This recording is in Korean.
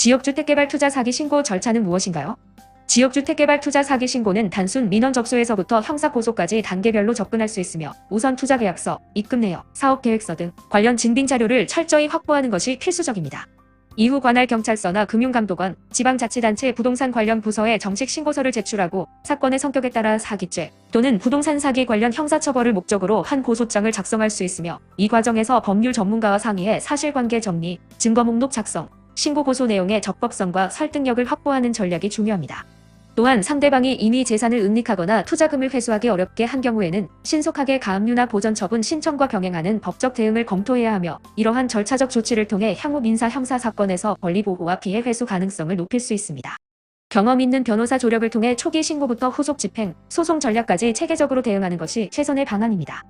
지역주택개발 투자 사기 신고 절차는 무엇인가요? 지역주택개발 투자 사기 신고는 단순 민원 접수에서부터 형사 고소까지 단계별로 접근할 수 있으며 우선 투자 계약서, 입금 내역, 사업 계획서 등 관련 증빙 자료를 철저히 확보하는 것이 필수적입니다. 이후 관할 경찰서나 금융감독원, 지방자치단체 부동산 관련 부서에 정식 신고서를 제출하고 사건의 성격에 따라 사기죄 또는 부동산 사기 관련 형사처벌을 목적으로 한 고소장을 작성할 수 있으며 이 과정에서 법률 전문가와 상의해 사실관계 정리, 증거 목록 작성, 신고 고소 내용의 적법성과 설득력을 확보하는 전략이 중요합니다. 또한 상대방이 이미 재산을 은닉하거나 투자금을 회수하기 어렵게 한 경우에는 신속하게 가압류나 보전 처분 신청과 병행하는 법적 대응을 검토해야 하며 이러한 절차적 조치를 통해 향후 민사 형사 사건에서 권리 보호와 피해 회수 가능성을 높일 수 있습니다. 경험 있는 변호사 조력을 통해 초기 신고부터 후속 집행, 소송 전략까지 체계적으로 대응하는 것이 최선의 방안입니다.